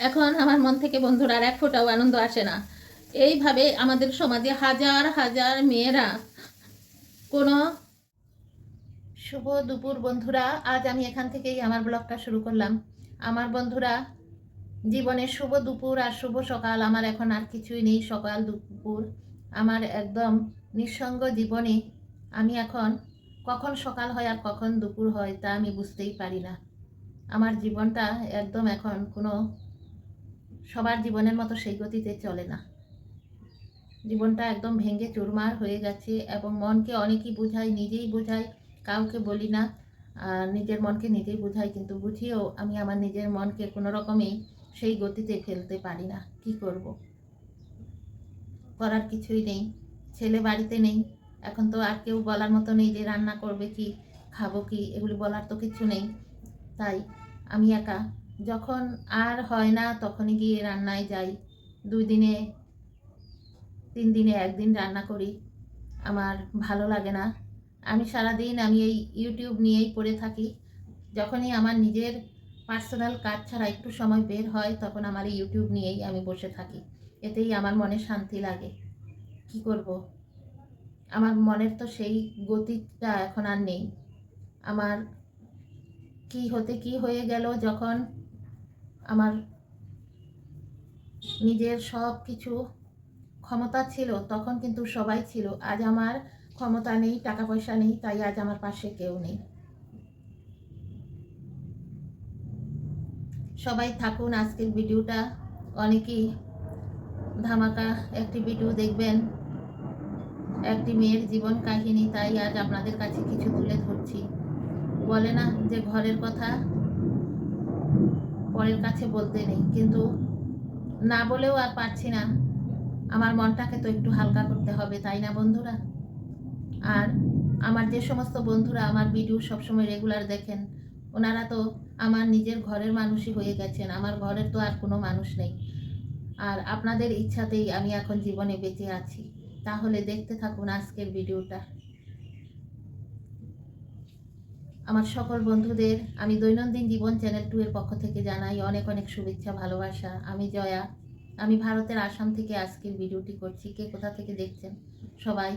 এখন আমার মন থেকে, বন্ধুরা, আর এক ফোঁটাও আনন্দ আসে না। এইভাবে আমাদের সমাজে হাজার হাজার মেয়েরা কোনো শুভ দুপুর, বন্ধুরা। আজ আমি এখান থেকেই আমার ব্লগটা শুরু করলাম। আমার বন্ধুরা, জীবনে শুভ দুপুর আর শুভ সকাল আমার এখন আর কিছুই নেই, সকাল দুপুর। আমার একদম নিঃসঙ্গ জীবনে আমি এখন কখন সকাল হয় আর কখন দুপুর হয় তা আমি বুঝতেই পারি না। আমার জীবনটা একদম এখন কোনো সবার জীবনের মতো সেই গতিতে চলে না। জীবনটা একদম ভেঙে চুরমার হয়ে গেছে এবং মনকে অনেকেই বোঝাই, নিজেই বোঝাই, কাউকে বলি না। নিজের মনকে নিজেই বোঝাই, কিন্তু বুঝিয়েও আমি আমার নিজের মনকে কোনো রকমেই সেই গতিতে ফেলতে পারি না। কি করব? করার কিছুই নেই। ছেলে বাড়িতে নেই। এখন তো আর কেউ বলার মতো নেই যে রান্না করবে কি, খাব কি, এগুলি বলার তো কিছু নেই। তাই আমি একা যখন আর হয় না, তখনই গিয়ে রান্নায় যাই। দুই দিনে, তিন দিনে একদিন রান্না করি। আমার ভালো লাগে না। আমি সারাদিন আমি এই ইউটিউব নিয়েই পড়ে থাকি। যখনই আমার নিজের পার্সোনাল কাজ ছাড়া একটু সময় বের হয়, তখন আমার এই ইউটিউব নিয়েই আমি বসে থাকি। এতেই আমার মনে শান্তি লাগে। কি করব? আমার মনের তো সেই গতিটা এখন আর নেই। আমার কি হতে কি হয়ে গেল যখন আমার নিজের সব কিছু ক্ষমতা ছিল, তখন কিন্তু সবাই ছিল। আজ আমার ক্ষমতা নেই, টাকা পয়সা নেই, তাই আজ আমার পাশে কেউ নেই। সবাই থাকুন, আজকের ভিডিওটা অনেকেই ধামাকা একটি ভিডিও দেখবেন। একটি মেয়ের জীবন কাহিনী, তাই আজ আপনাদের কাছে কিছু তুলে ধরছি। বলে না যে ঘরের কথা পরের কাছে বলতে নেই। কিন্তু না বলেও আর পারছি না। আমার মনটাকে তো একটু হালকা করতে হবে, তাই না বন্ধুরা? আর আমার যে সমস্ত বন্ধুরা আমার ভিডিও সবসময় রেগুলার দেখেন, ওনারা তো আমার নিজের ঘরের মানুষই হয়ে গেছেন। আমার ঘরের তো আর কোনো মানুষ নেই। আর আপনাদের ইচ্ছাতেই আমি এখন জীবনে বেঁচে আছি। তাহলে দেখতে থাকুন আজকের ভিডিওটা। আমার সকল বন্ধুদের আমি দৈনন্দিন জীবন চ্যানেল টু এর পক্ষ থেকে জানাই অনেক অনেক শুভেচ্ছা, ভালোবাসা। আমি জয়া। আমি ভারতের আসাম থেকে আজকের ভিডিওটি করছি। কে কোথা থেকে দেখছেন? সবাই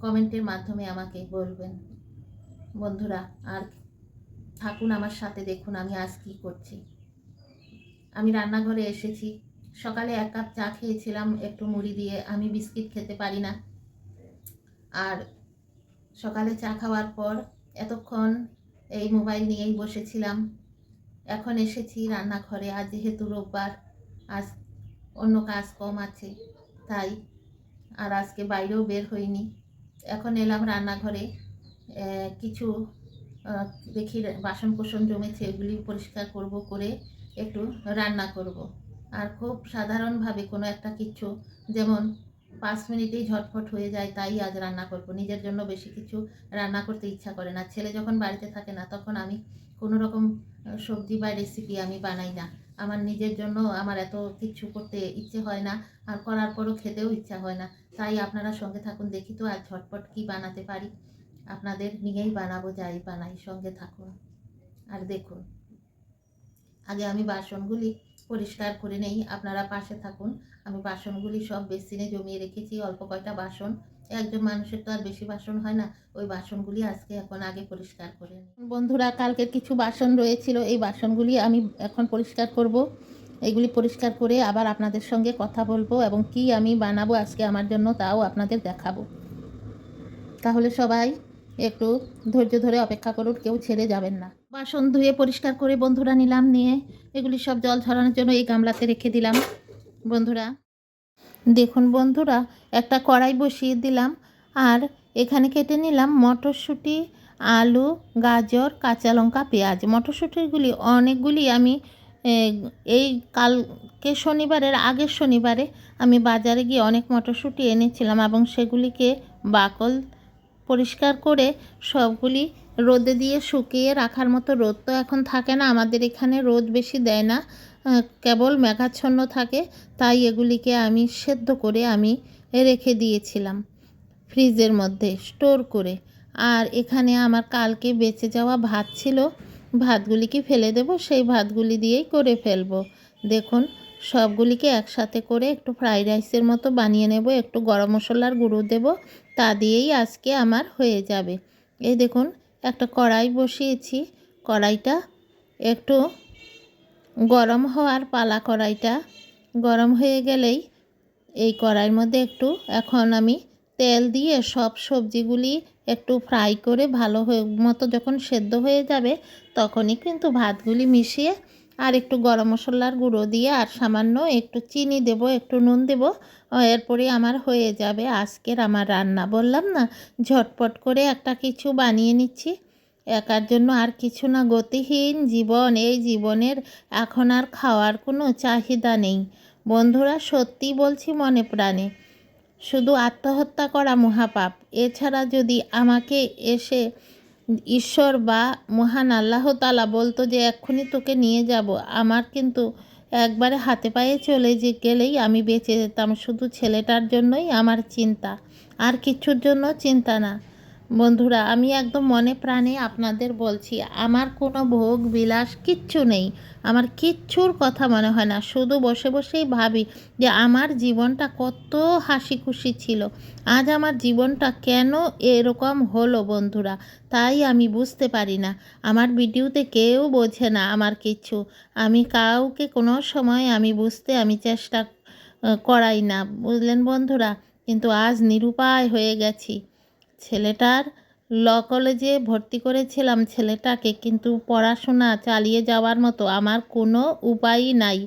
কমেন্টের মাধ্যমে আমাকে বলবেন। বন্ধুরা, আর থাকুন আমার সাথে, দেখুন আমি আজ কী করছি। আমি রান্নাঘরে এসেছি। সকালে এক কাপ চা খেয়েছিলাম, একটু মুড়ি দিয়ে। আমি বিস্কিট খেতে পারি না। আর সকালে চা খাওয়ার পর এতক্ষণ এই মোবাইল নিয়েই বসেছিলাম। এখন এসেছি রান্নাঘরে, আজ যেহেতু রোববার, আজ অন্য কাজ কম আছে, তাই আর আজকে বাইরেও বের হইনি। এখন এলাম রান্নাঘরে কিছু দেখি বাসন কোসন জমেছে, এগুলি পরিষ্কার করব করে একটু রান্না করব। আর খুব সাধারণভাবে কোনো একটা কিছু, যেমন পাঁচ মিনিটেই ঝটফট হয়ে যায়, তাই আজ রান্না করব। নিজের জন্য বেশি কিছু রান্না করতে ইচ্ছা করে না। ছেলে যখন বাড়িতে থাকে না, তখন আমি কোনো রকম সবজি বা রেসিপি আমি বানাই না। আমার নিজের জন্য আমার এত কিছু করতে ইচ্ছে হয় না, আর করার পরও খেতেও ইচ্ছা হয় না। তাই আপনারা সঙ্গে থাকুন, দেখি তো আর ঝটপট কি বানাতে পারি। আপনাদের নিয়েই বানাবো, যাই বানাই, সঙ্গে থাকুন। আর দেখুন, আগে আমি বাসনগুলি পরিষ্কার করে নেই। আপনারা পাশে থাকুন। আমি বাসনগুলি সব বেসিনে জমিয়ে রেখেছি। অল্প কয়টা বাসন। একজন মানুষের তো আর বেশি বাসন হয় না। ওই বাসনগুলি আজকে এখন আগে পরিষ্কার করে বন্ধুরা, কালকের কিছু বাসন রয়েছিল। এই বাসনগুলি আমি এখন পরিষ্কার করব। এগুলি পরিষ্কার করে আবার আপনাদের সঙ্গে কথা বলব এবং কি আমি বানাবো আজকে আমার জন্য তাও আপনাদের দেখাবো। তাহলে সবাই একটু ধৈর্য ধরে অপেক্ষা করুন, কেউ ছেড়ে যাবেন না। বাসন ধুয়ে পরিষ্কার করে বন্ধুরা নিলাম, নিয়ে এগুলি সব জল ঝরানোর জন্য এই গামলাতে রেখে দিলাম। বন্ধুরা, দেখুন বন্ধুরা, একটা কড়াই বসিয়ে দিলাম, আর এখানে কেটে নিলাম মটরশুঁটি, আলু, গাজর, কাঁচা লঙ্কা, পেঁয়াজ। মটরশুঁটিগুলি অনেকগুলি আমি এই কালকে শনিবারের আগের শনিবারে আমি বাজারে গিয়ে অনেক মটরশুঁটি এনেছিলাম এবং সেগুলিকে বাকল পরিষ্কার করে সবগুলি রোদে দিয়ে শুকিয়ে রাখার মতো রোদ তো এখন থাকে না। আমাদের এখানে রোদ বেশি দেয় না। কেবল মেঘাচ্ছন্ন থাকে। তাই এগুলিকে আমি সেদ্ধ করে আমি রেখে দিয়েছিলাম ফ্রিজের মধ্যে স্টোর করে। আর এখানে আমার কালকে বেঁচে যাওয়া ভাত ছিল। ভাতগুলি কি ফেলে দেব? সেই ভাতগুলি দিয়েই করে ফেলব। দেখুন সবগুলিকে একসাথে করে একটু ফ্রাইড রাইসের মতো বানিয়ে নেব, একটু গরম মশলার গুঁড়ো দেব, তা দিয়েই আজকে আমার হয়ে যাবে। এই দেখুন, একটা কড়াই বসিয়েছি, কড়াইটা একটু গরম হওয়ার পালা কড়াইটা। গরম হয়ে গেলেই এই কড়াইয়ের মধ্যে একটু, এখন আমি তেল দিয়ে সব সবজিগুলি একটু ফ্রাই করে ভালো হয়ে, মতো যখন সেদ্ধ হয়ে যাবে, তখনই কিন্তু ভাতগুলি মিশিয়ে আর একটু গরম মশলার গুঁড়ো দিয়ে আর সামান্য একটু চিনি দেব, একটু নুন দেব এরপরে আমার হয়ে যাবে আজকের আমার রান্না। বললাম না, ঝটপট করে একটা কিছু বানিয়ে নিচ্ছি। একার জন্য আর কিছু না, গতিহীন জীবন, এই জীবনের এখন আর খাওয়ার কোনো চাহিদা নেই। বন্ধুরা, সত্যি বলছি মনে প্রাণে, শুধু আত্মহত্যা করা মহাপাপ। এছাড়া যদি আমাকে এসে ঈশ্বর বা মহান আল্লাহ তালা বলতো যে, এক্ষুনি তোকে নিয়ে যাব। আমার কিন্তু একবারে হাতে পায়ে চলে যে গেলেই আমি বেঁচে যেতাম। শুধু ছেলেটার জন্যই আমার চিন্তা। আর কিছুর জন্য চিন্তা না। বন্ধুরা, আমি একদম মনে প্রাণে আপনাদের বলছি, আমার কোনো ভোগ বিলাস কিচ্ছু নেই। আমার কিচ্ছুর কথা মনে হয় না। শুধু বসে বসেই ভাবি যে আমার জীবনটা কত হাসি খুশি ছিল। আজ আমার জীবনটা কেন এরকম হলো বন্ধুরা? তাই আমি বুঝতে পারি না। আমার ভিডিওতে কেউ বোঝে না আমার কিচ্ছু। আমি কাউকে কোনো সময় আমি বুঝতে আমি চেষ্টা করাই না। বুঝলেন বন্ধুরা? কিন্তু আজ নিরুপায় হয়ে গেছি। ছেলেটার ল কলেজে ভর্তি করেছিলাম ছেলেটাকে, কিন্তু পড়াশোনা চালিয়ে যাওয়ার মতো আমার কোনো উপায়ই নাই।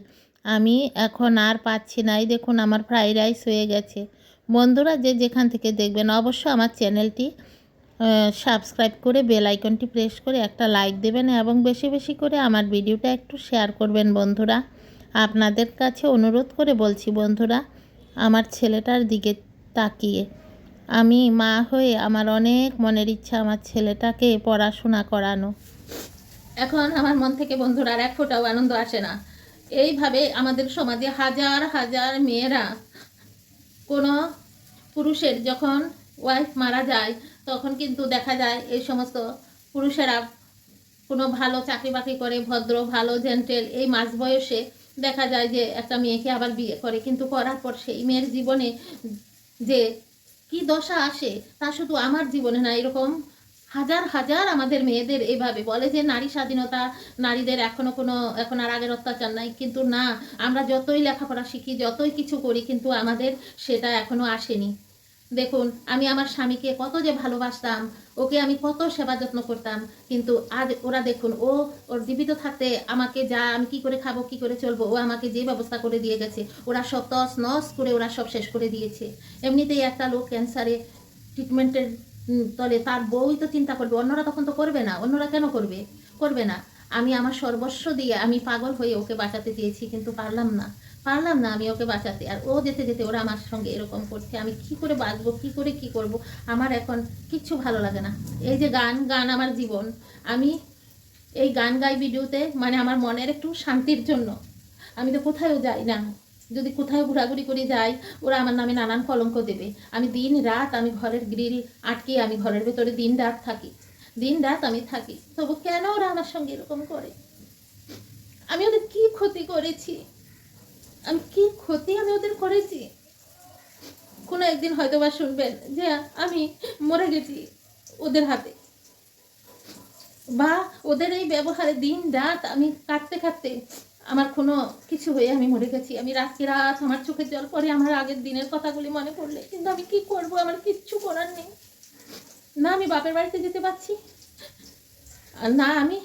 আমি এখন আর পাচ্ছি নাই দেখুন, আমার ফ্রাইড রাইস হয়ে গেছে। বন্ধুরা, যে যেখান থেকে দেখবেন, অবশ্য আমার চ্যানেলটি সাবস্ক্রাইব করে বেল আইকনটি প্রেস করে একটা লাইক দেবেন এবং বেশি বেশি করে আমার ভিডিওটা একটু শেয়ার করবেন বন্ধুরা। আপনাদের কাছে অনুরোধ করে বলছি বন্ধুরা, আমার ছেলেটার দিকে তাকিয়ে। আমি মা হয়ে আমার অনেক মনের ইচ্ছা আমার ছেলেটাকে পড়াশোনা করানো। এখন আমার মন থেকে, বন্ধুরা, আর এক ফোঁটাও আনন্দ আসে না। এইভাবে আমাদের সমাজে হাজার হাজার মেয়েরা, কোনো পুরুষের যখন ওয়াইফ মারা যায়, তখন কিন্তু দেখা যায় এই সমস্ত পুরুষেরা কোনো ভালো চাকরি বাকরি করে, ভদ্র, ভালো জেন্টেল এই মাঝ বয়সে দেখা যায় যে একটা মেয়েকে আবার বিয়ে করে। কিন্তু করার পর সেই মেয়ের জীবনে যে কি দশা আসে তা শুধু আমার জীবনে না, এরকম হাজার হাজার আমাদের মেয়েদের এভাবে বলে যে নারী স্বাধীনতা, নারীদের এখনও কোনো, এখন আর আগের অত্যাচার নাই। কিন্তু না, আমরা যতই লেখাপড়া শিখি, যতই কিছু করি, কিন্তু আমাদের সেটা এখনও আসেনি। দেখুন, আমি আমার স্বামীকে কত যে ভালোবাসতাম, ওকে আমি কত সেবা যত্ন করতাম, কিন্তু আজ ওরা দেখুন, ও ওর জীবিত থাকতে আমাকে যা আমি কি করে খাব, কি করে চলবো, ও আমাকে যে ব্যবস্থা করে দিয়ে গেছে, ওরা সব তস নস করে ওরা সব শেষ করে দিয়েছে। এমনিতেই একটা লোক ক্যান্সারে ট্রিটমেন্টের তলে তার বউই তো চিন্তা করবে, অন্যরা তখন তো করবে না, অন্যরা কেন করবে? করবে না। আমি আমার সর্বস্ব দিয়ে আমি পাগল হয়ে ওকে বাঁচাতে চেয়েছি, কিন্তু পারলাম না। পারলাম না আমি ওকে বাঁচাতে। আর ও যেতে যেতে ওরা আমার সঙ্গে এরকম করছে। আমি কি করে বাঁচবো, কি করে কি করব? আমার এখন কিচ্ছু ভালো লাগে না। এই যে গান গান আমার জীবন। আমি এই গান গাই ভিডিওতে মানে আমার মনের একটু শান্তির জন্য। আমি তো কোথাও যাই না। যদি কোথাও ঘোরাঘুরি করে যাই, ওরা আমার নামে নানান কলঙ্ক দেবে। আমি দিন রাত আমি ঘরের গ্রিল আটকে আমি ঘরের ভেতরে দিন রাত থাকি। দিন রাত আমি থাকি। তবু কেন ওরা আমার সঙ্গে এরকম করে? আমি ওদের কি ক্ষতি করেছি? আমি কি ক্ষতি আমি ওদের করেছি? কোনো একদিন হয়তো বা শুনবেন যে আমি মরে গেছি ওদের হাতে। বা ওদের এই ব্যবহারে দিন রাত আমি কাটতে কাটতে আমার কোনো কিছু হয়ে আমি মরে গেছি। আমি রাতকে রাত আমার চোখে জল পরে আমার আগের দিনের কথাগুলি মনে পড়লে। কিন্তু আমি কি করব? আমার কিচ্ছু করার নেই। না আমি বাপের বাড়িতে যেতে পারছি। না আমি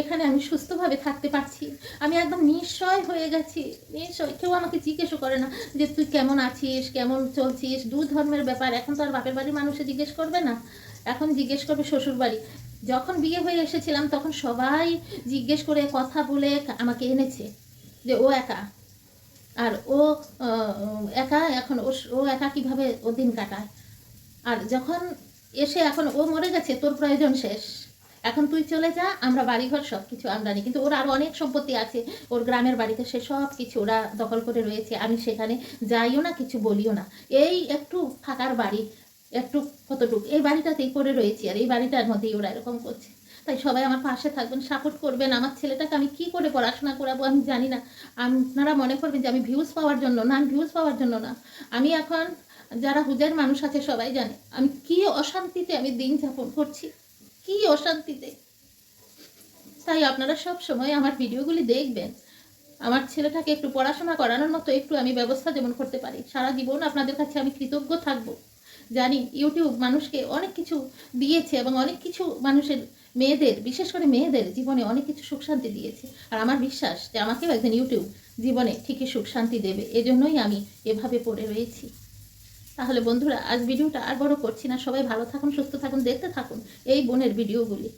এখানে আমি সুস্থভাবে থাকতে পারছি। আমি একদম নিশ্চয় হয়ে গেছি। নিশ্চয় কেউ আমাকে জিজ্ঞেসও করে না যে তুই কেমন আছিস, কেমন চলছিস? দু ধর্মের ব্যাপার। এখন তো আর বাপের বাড়ির মানুষে জিজ্ঞেস করবে না। এখন জিজ্ঞেস করবে শ্বশুর বাড়ি। যখন বিয়ে হয়ে এসেছিলাম, তখন সবাই জিজ্ঞেস করে কথা বলে আমাকে এনেছে যে ও একা। আর ও একা এখন ও একা কীভাবে ও দিন কাটায়? আর যখন এসে এখন ও মরে গেছে, তোর প্রয়োজন শেষ। এখন তুই চলে যা, আমরা বাড়িঘর সব কিছু আমদানি কিন্তু ওর আরও অনেক সম্পত্তি আছে, ওর গ্রামের বাড়িতে সে সব কিছু ওরা দখল করে রয়েছে, আমি সেখানে যাইও না, কিছু বলিও না। এই একটু ফাঁকার বাড়ি, একটু কতটুকু, এই বাড়িটাতেই করে রয়েছি আর এই বাড়িটার মধ্যেই ওরা এরকম করছে। তাই সবাই আমার পাশে থাকবেন সাপোর্ট করবেন, আমার ছেলেটাকে আমি কি করে পড়াশোনা করাবো আমি জানি না। আপনারা মনে করবেন যে আমি ভিউজ পাওয়ার জন্য না, আমি ভিউজ পাওয়ার জন্য না। আমি এখন যারা হুজের মানুষ আছে সবাই জানে, আমি কি অশান্তিতে আমি দিন যাপন করছি। কি অশান্তিতে। তাই আপনারা সব সময় আমার ভিডিওগুলি দেখবেন। আমার ছেলেটাকে একটু পড়াশোনা করানোর মতো একটু আমি ব্যবস্থা যেমন করতে পারি। সারা জীবন আপনাদের কাছে আমি কৃতজ্ঞ থাকব। জানি ইউটিউব মানুষকে অনেক কিছু দিয়েছে এবং অনেক কিছু মানুষের মেয়েদের, বিশেষ করে মেয়েদের জীবনে অনেক কিছু সুখ শান্তি দিয়েছে। আর আমার বিশ্বাস যে আমাকেও একদিন ইউটিউব জীবনে ঠিকই সুখ শান্তি দেবে। এজন্যই আমি এভাবে পড়ে রয়েছি। তাহলে বন্ধুরা, আজ ভিডিওটা আর বড় করছি না। সবাই ভালো থাকুন, সুস্থ থাকুন, দেখতে থাকুন এই বোনের ভিডিওগুলি।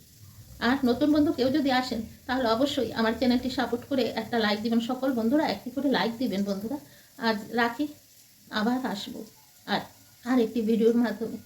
আর নতুন বন্ধু কেউ যদি আসেন, তাহলে অবশ্যই আমার চ্যানেলটি সাপোর্ট করে একটা লাইক দিবেন। সকল বন্ধুরা একটি করে লাইক দিবেন বন্ধুরা। আজ রাখি, আবার আসব। আর আর একটি ভিডিওর মাধ্যমে।